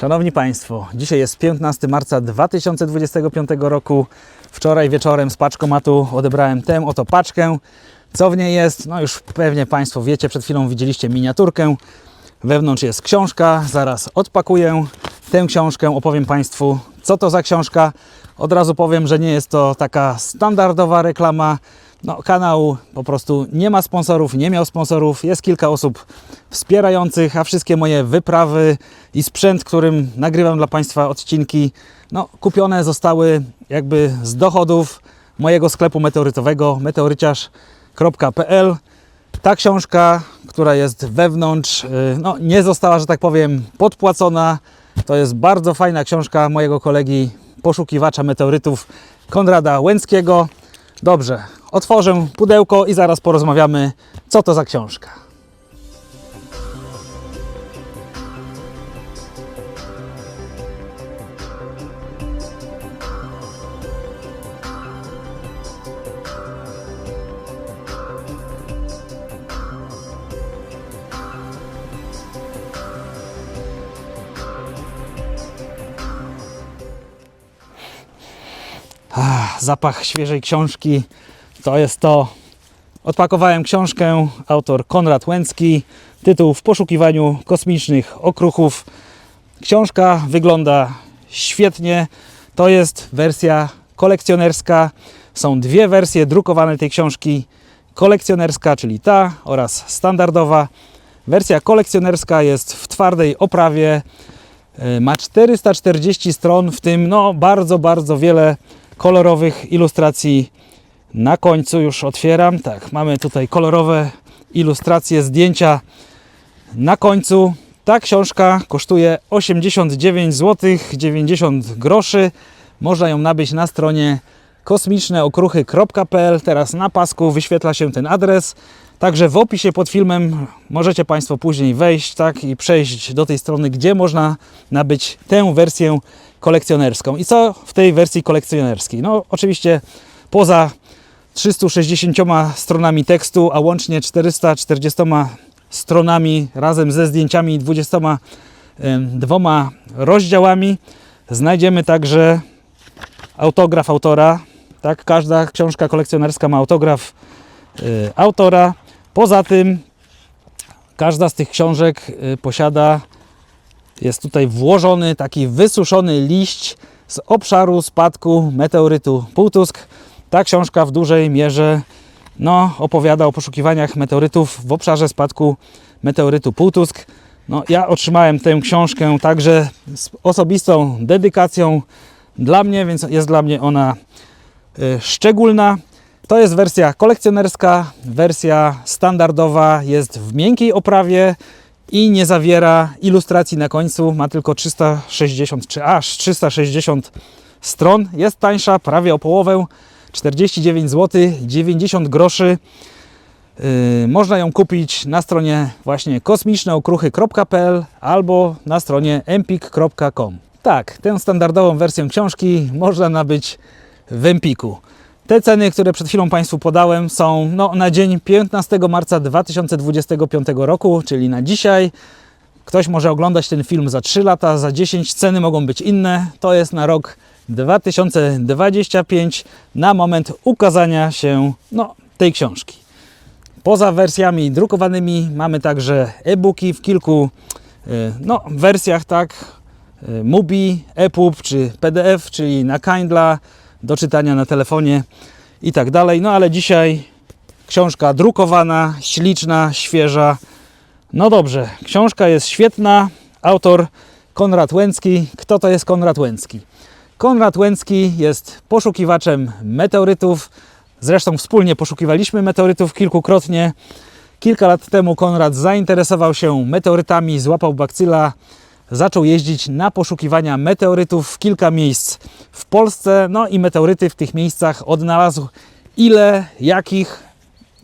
Szanowni Państwo, dzisiaj jest 15 marca 2025 roku. Wczoraj wieczorem z paczkomatu odebrałem tę oto paczkę. Co w niej jest? No już pewnie Państwo wiecie, przed chwilą widzieliście miniaturkę. Wewnątrz jest książka, zaraz odpakuję tę książkę, opowiem Państwu, co to za książka. Od razu powiem, że nie jest to taka standardowa reklama. No, kanał po prostu nie ma sponsorów, nie miał sponsorów. Jest kilka osób wspierających, a wszystkie moje wyprawy i sprzęt, którym nagrywam dla Państwa odcinki, no, kupione zostały jakby z dochodów mojego sklepu meteorytowego meteoryciarz.pl. Ta książka, która jest wewnątrz, yy, no, nie została, że tak powiem, podpłacona. To jest bardzo fajna książka mojego kolegi, poszukiwacza meteorytów Konrada Łęckiego. Dobrze, otworzę pudełko i zaraz porozmawiamy, co to za książka. Ach, zapach świeżej książki to jest to. Odpakowałem książkę, autor Konrad Łęcki, tytuł W poszukiwaniu kosmicznych okruchów. Książka wygląda świetnie. To jest wersja kolekcjonerska. Są dwie wersje drukowane tej książki. Kolekcjonerska, czyli ta oraz standardowa. Wersja kolekcjonerska jest w twardej oprawie. E, Ma 440 stron, w tym no, bardzo, bardzo wiele kolorowych ilustracji. Na końcu już otwieram. Tak, mamy tutaj kolorowe ilustracje, zdjęcia. Na końcu ta książka kosztuje 89 zł 90 groszy. Można ją nabyć na stronie kosmiczneokruchy.pl. Teraz na pasku wyświetla się ten adres. Także w opisie pod filmem możecie Państwo później wejść tak, i przejść do tej strony, gdzie można nabyć tę wersję kolekcjonerską. I co w tej wersji kolekcjonerskiej? No, oczywiście poza 360 stronami tekstu, a łącznie 440 stronami razem ze zdjęciami i 22 rozdziałami znajdziemy także autograf autora. Tak, każda książka kolekcjonerska ma autograf y, autora. Poza tym każda z tych książek y, posiada, jest tutaj włożony taki wysuszony liść z obszaru spadku meteorytu Półtusk. Ta książka w dużej mierze no, opowiada o poszukiwaniach meteorytów w obszarze spadku meteorytu Półtusk. No, ja otrzymałem tę książkę także z osobistą dedykacją dla mnie, więc jest dla mnie ona y, szczególna. To jest wersja kolekcjonerska, wersja standardowa jest w miękkiej oprawie i nie zawiera ilustracji na końcu, ma tylko 360 czy aż 360 stron. Jest tańsza prawie o połowę, 49 zł 90 groszy. Yy, można ją kupić na stronie właśnie kosmiczneokruchy.pl albo na stronie empik.com. Tak, tę standardową wersję książki można nabyć w Empiku. Te ceny, które przed chwilą Państwu podałem, są no, na dzień 15 marca 2025 roku, czyli na dzisiaj. Ktoś może oglądać ten film za 3 lata, za 10 ceny mogą być inne. To jest na rok 2025, na moment ukazania się no, tej książki. Poza wersjami drukowanymi mamy także e-booki w kilku y, no, wersjach, tak, y, Mubi, EPUB czy PDF, czyli na Kindle, do czytania na telefonie i tak dalej. No ale dzisiaj książka drukowana, śliczna, świeża. No dobrze, książka jest świetna. Autor Konrad Łęcki. Kto to jest Konrad Łęcki? Konrad Łęcki jest poszukiwaczem meteorytów. Zresztą wspólnie poszukiwaliśmy meteorytów kilkukrotnie. Kilka lat temu Konrad zainteresował się meteorytami, złapał bakcyla, zaczął jeździć na poszukiwania meteorytów w kilka miejsc w Polsce. No i meteoryty w tych miejscach odnalazł ile, jakich,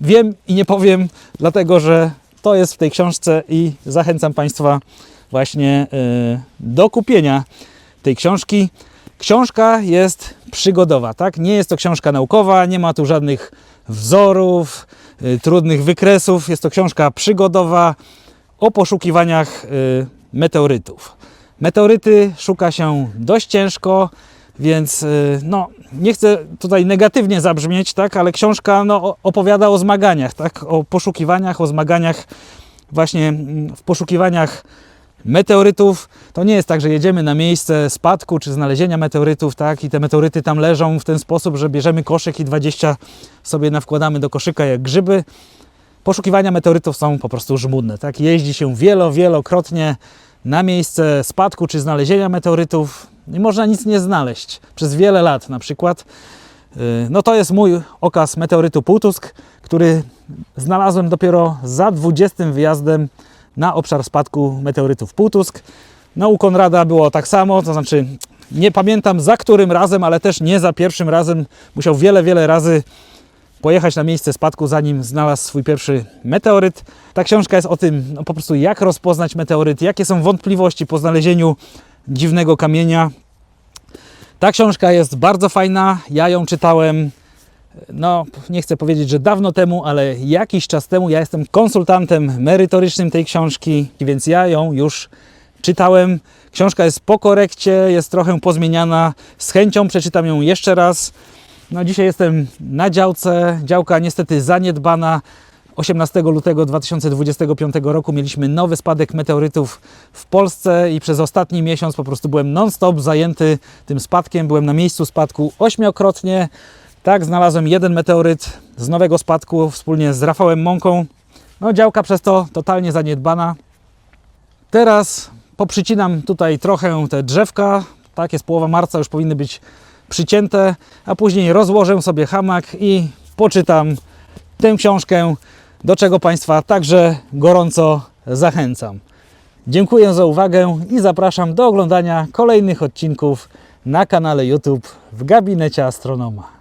wiem i nie powiem, dlatego że to jest w tej książce i zachęcam Państwa właśnie yy, do kupienia tej książki. Książka jest przygodowa, tak? Nie jest to książka naukowa, nie ma tu żadnych wzorów, y, trudnych wykresów. Jest to książka przygodowa o poszukiwaniach y, meteorytów. Meteoryty szuka się dość ciężko, więc y, no, nie chcę tutaj negatywnie zabrzmieć, tak, ale książka no, opowiada o zmaganiach, tak, o poszukiwaniach, o zmaganiach właśnie mm, w poszukiwaniach meteorytów. To nie jest tak, że jedziemy na miejsce spadku czy znalezienia meteorytów, tak, i te meteoryty tam leżą w ten sposób, że bierzemy koszyk i 20 sobie nawkładamy do koszyka jak grzyby. Poszukiwania meteorytów są po prostu żmudne, tak. Jeździ się wielo, wielokrotnie na miejsce spadku czy znalezienia meteorytów i można nic nie znaleźć przez wiele lat na przykład. Yy, No to jest mój okaz meteorytu Półtusk, który znalazłem dopiero za 20 wyjazdem na obszar spadku meteorytów Półtusk. No u Konrada było tak samo, to znaczy nie pamiętam za którym razem, ale też nie za pierwszym razem. Musiał wiele, wiele razy pojechać na miejsce spadku, zanim znalazł swój pierwszy meteoryt. Ta książka jest o tym, no, po prostu jak rozpoznać meteoryt, jakie są wątpliwości po znalezieniu dziwnego kamienia. Ta książka jest bardzo fajna. Ja ją czytałem, no nie chcę powiedzieć, że dawno temu, ale jakiś czas temu. Ja jestem konsultantem merytorycznym tej książki, więc ja ją już czytałem. Książka jest po korekcie, jest trochę pozmieniana. Z chęcią przeczytam ją jeszcze raz. No dzisiaj jestem na działce. Działka niestety zaniedbana. 18 lutego 2025 roku mieliśmy nowy spadek meteorytów w Polsce i przez ostatni miesiąc po prostu byłem non-stop zajęty tym spadkiem. Byłem na miejscu spadku ośmiokrotnie. Tak, znalazłem jeden meteoryt z nowego spadku wspólnie z Rafałem Mąką. No, działka przez to totalnie zaniedbana. Teraz poprzycinam tutaj trochę te drzewka. Tak, jest połowa marca, już powinny być przycięte, a później rozłożę sobie hamak i poczytam tę książkę, do czego Państwa także gorąco zachęcam. Dziękuję za uwagę i zapraszam do oglądania kolejnych odcinków na kanale YouTube w Gabinecie Astronoma.